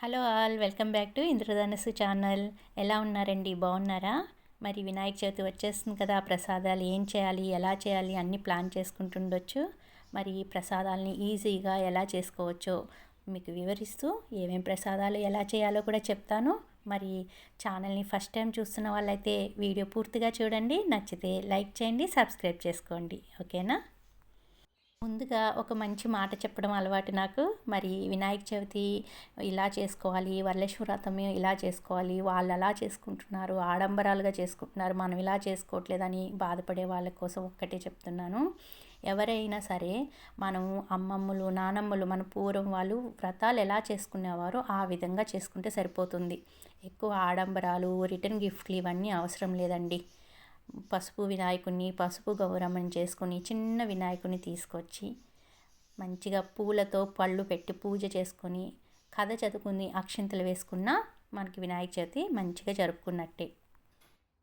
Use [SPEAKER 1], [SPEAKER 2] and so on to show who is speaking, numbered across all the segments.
[SPEAKER 1] Hello all welcome back to Indradhanassu channel. ఎలా ఉన్నారండి? బాగున్నారా? మరి వినాయక చవితి వచ్చేస్తుంది కదా ప్రసాదాలు ఏం చేయాలి ఎలా చేయాలి అన్నీ ప్లాన్ చేసుకుంటుండొచ్చు. మరి ఈ ప్రసాదాలని ఈజీగా ఎలా చేసుకోవచ్చో మీకు వివరిస్తూ ఏమేం ప్రసాదాలు ఎలా చేయాలో కూడా చెప్తాను. మరి ఛానల్ని ఫస్ట్ టైం చూస్తున్న వాళ్ళైతే వీడియో పూర్తిగా చూడండి నచ్చితే లైక్ చేయండి సబ్స్క్రైబ్ చేసుకోండి. ఓకేనా? ముందుగా ఒక మంచి మాట చెప్పడం అలవాటు నాకు. మరి వినాయక చవితి ఇలా చేసుకోవాలి వరలక్ష్మి ఇలా చేసుకోవాలి వాళ్ళు అలా చేసుకుంటున్నారు ఆడంబరాలుగా చేసుకుంటున్నారు మనం ఇలా చేసుకోవట్లేదని బాధపడే వాళ్ళ కోసం ఒక్కటే చెప్తున్నాను. ఎవరైనా సరే మనం అమ్మమ్మలు నానమ్మలు మన పూర్వం వాళ్ళు వ్రతాలు ఎలా చేసుకునేవారో ఆ విధంగా చేసుకుంటే సరిపోతుంది. ఎక్కువ ఆడంబరాలు రిటర్న్ గిఫ్ట్లు ఇవన్నీ అవసరం లేదండి. పసుపు వినాయకుడిని పసుపు గౌరమ్మని చేసుకుని చిన్న వినాయకుడిని తీసుకొచ్చి మంచిగా పూలతో పళ్ళు పెట్టి పూజ చేసుకొని కథ చదువుకుని అక్షింతలు వేసుకున్న మనకి వినాయక చవితి మంచిగా జరుపుకున్నట్టే.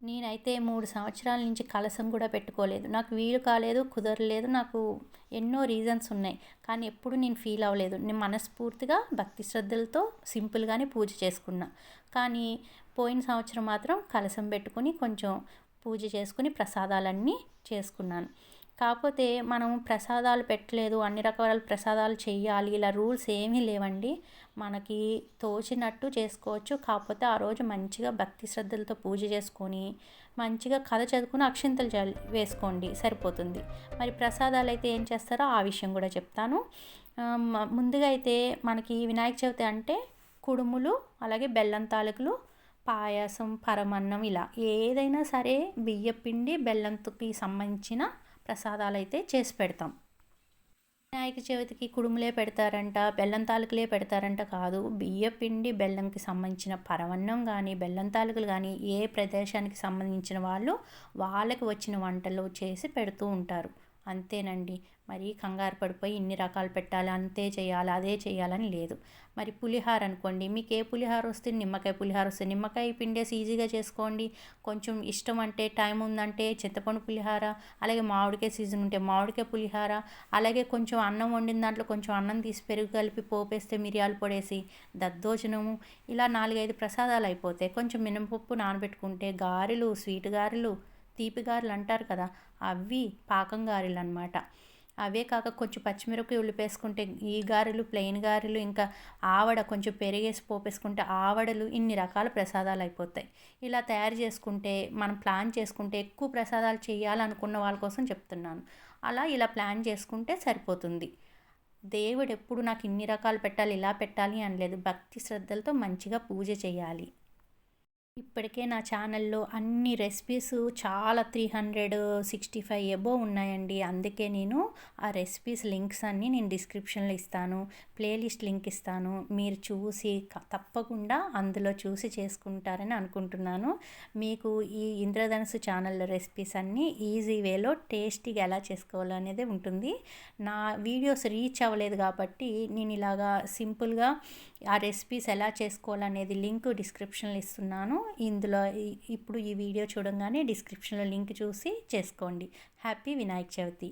[SPEAKER 1] నేనైతే మూడు సంవత్సరాల నుంచి కలసం కూడా పెట్టుకోలేదు. నాకు వీలు కాలేదు కుదరలేదు నాకు ఎన్నో రీజన్స్ ఉన్నాయి. కానీ ఎప్పుడు నేను ఫీల్ అవ్వలేదు. నేను మనస్ఫూర్తిగా భక్తి శ్రద్ధలతో సింపుల్గానే పూజ చేసుకున్నా. కానీ పోయిన సంవత్సరం మాత్రం కలసం పెట్టుకుని కొంచెం పూజ చేసుకుని ప్రసాదాలన్నీ చేసుకున్నాను. కాకపోతే మనం ప్రసాదాలు పెట్టలేదు అన్ని రకాల ప్రసాదాలు చేయాలి ఇలా రూల్స్ ఏమీ లేవండి. మనకి తోచినట్టు చేసుకోవచ్చు. కాకపోతే ఆ రోజు మంచిగా భక్తి శ్రద్ధలతో పూజ చేసుకొని మంచిగా కథ చదువుకుని అక్షింతలు వేసుకోండి సరిపోతుంది. మరి ప్రసాదాలు అయితే ఏం చేస్తారో ఆ విషయం కూడా చెప్తాను. ముందుగా అయితే మనకి వినాయక చవితి అంటే కుడుములు అలాగే బెల్లం తాలూకులు పాయసం పరమన్నం ఇలా ఏదైనా సరే బియ్యపిండి బెల్లంకి సంబంధించిన ప్రసాదాలు అయితే చేసి పెడతాం. వినాయక చవితికి కుడుములే పెడతారంట బెల్లం తాలూకులే పెడతారంట కాదు. బియ్యపిండి బెల్లంకి సంబంధించిన పరవన్నం కానీ బెల్లం తాలూకులు కానీ ఏ ప్రదేశానికి సంబంధించిన వాళ్ళు వాళ్ళకి వచ్చిన వంటలు చేసి పెడుతూ ఉంటారు. అంతేనండి. మరి కంగారు పడిపోయి ఇన్ని రకాలు పెట్టాలి అంతే చేయాలి అదే చేయాలని లేదు. మరి పులిహార అనుకోండి మీకు ఏ పులిహార వస్తే నిమ్మకాయ పులిహార వస్తే నిమ్మకాయ పిండేసి ఈజీగా చేసుకోండి. కొంచెం ఇష్టం అంటే టైం ఉందంటే చింతపండు పులిహార అలాగే మామిడికాయ సీజన్ ఉంటే మామిడికాయ పులిహార అలాగే కొంచెం అన్నం వండిన దాంట్లో కొంచెం అన్నం తీసి పెరుగు కలిపి పోపేస్తే మిరియాలు పొడేసి దద్దోజనము ఇలా నాలుగైదు ప్రసాదాలు అయిపోతాయి. కొంచెం మినపప్పు నానబెట్టుకుంటే గారెలు స్వీట్ గారెలు తీపి గారెలు అంటారు కదా అవి పాకం గారెలు అనమాట అవే కాక కొంచెం పచ్చిమిరపకాయ ఉల్లిపేసుకుంటే ఈ గారెలు ప్లెయిన్ గారెలు ఇంకా ఆవడ కొంచెం పెరిగేసి పోపేసుకుంటే ఆవడలు ఇన్ని రకాల ప్రసాదాలు అయిపోతాయి ఇలా తయారు చేసుకుంటే మనం ప్లాన్ చేసుకుంటే ఎక్కువ ప్రసాదాలు చేయాలనుకున్న వాళ్ళ కోసం చెప్తున్నాను. అలా ఇలా ప్లాన్ చేసుకుంటే సరిపోతుంది. దేవుడు ఎప్పుడు నాకు ఇన్ని రకాలు పెట్టాలి ఇలా పెట్టాలి అనలేదు. భక్తి శ్రద్ధలతో మంచిగా పూజ చేయాలి. ఇప్పటికే నా ఛానల్లో అన్ని రెసిపీస్ చాలా three hundred sixty five above ఉన్నాయండి. అందుకే నేను ఆ రెసిపీస్ లింక్స్ అన్నీ నేను డిస్క్రిప్షన్లో ఇస్తాను ప్లేలిస్ట్ లింక్ ఇస్తాను. మీరు చూసి తప్పకుండా అందులో చూసి చేసుకుంటారని అనుకుంటున్నాను. మీకు ఈ ఇంద్రధనుసు ఛానల్లో రెసిపీస్ అన్నీ ఈజీ వేలో టేస్టీగా ఎలా చేసుకోవాలో అనేది ఉంటుంది. నా వీడియోస్ రీచ్ అవ్వలేదు కాబట్టి నేను ఇలాగా సింపుల్గా ఆ రెసిపీస్ ఎలా చేసుకోవాలనేది లింక్ డిస్క్రిప్షన్లో ఇస్తున్నాను. ఇందులో ఇప్పుడు ఈ వీడియో చూడంగానే డిస్క్రిప్షన్లో లింక్ చూసి చేసుకోండి. హ్యాపీ వినాయక చవితి.